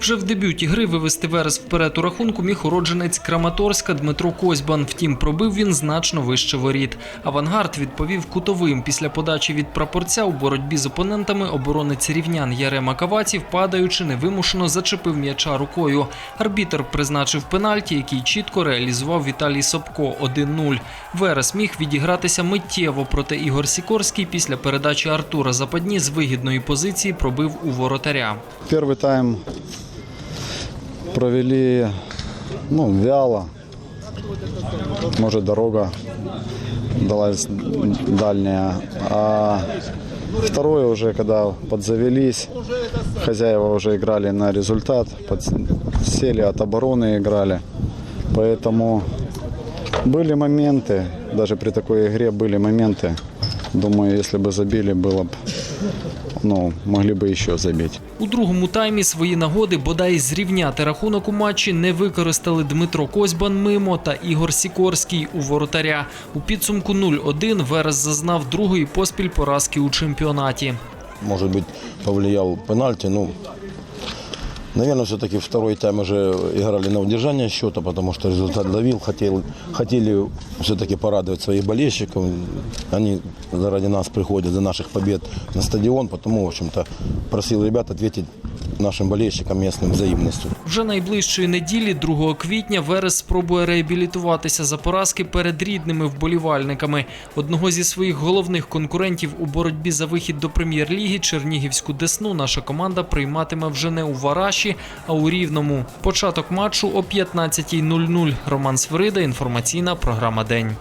Вже в дебюті гри вивести Верес вперед у рахунку міг уродженець Краматорська Дмитро Козьбан. Втім, пробив він значно вище воріт. Авангард відповів кутовим. Після подачі від прапорця у боротьбі з опонентами оборонець рівнян Ярема Каваців, падаючи, невимушено зачепив м'яча рукою. Арбітер призначив пенальті, який чітко реалізував Віталій Собко 1-0. Верес міг відігратися миттєво, проте Ігор Сікорський після передачі Артура Западні з вигідної позиції пробив у воротаря. Первый тайм провели ну, вяло. Может, дорога далась дальняя. А второе уже, когда подзавелись, хозяева уже играли на результат, сели от обороны играли. Поэтому были моменты, даже при такой игре были моменты. Думаю, если бы забили, было бы, ну, могли бы еще забить. У другому таймі свої нагоди бодай зрівняти рахунок у матчі не використали Дмитро Козьбан мимо та Ігор Сікорський у воротаря. У підсумку 0-1 Верес зазнав другої поспіль поразки у чемпіонаті. может быть, повлиял пенальти. Ну, наверное, все-таки второй тайм уже играли на удержание счета, потому что результат давил. Хотел, хотели все-таки порадовать своих болельщиков. Они заради нас приходят, за наших побед на стадион, потому, в общем-то, просил ребят ответить нашим болельщикам местным взаимностью. Вже найближчої неділі, 2 квітня, Верес спробує реабілітуватися за поразки перед рідними вболівальниками. Одного зі своїх головних конкурентів у боротьбі за вихід до прем'єр-ліги Чернігівську Десну наша команда прийматиме вже не у Вараші, а у Рівному. Початок матчу о 15.00. Роман Свирида, інформаційна програма День.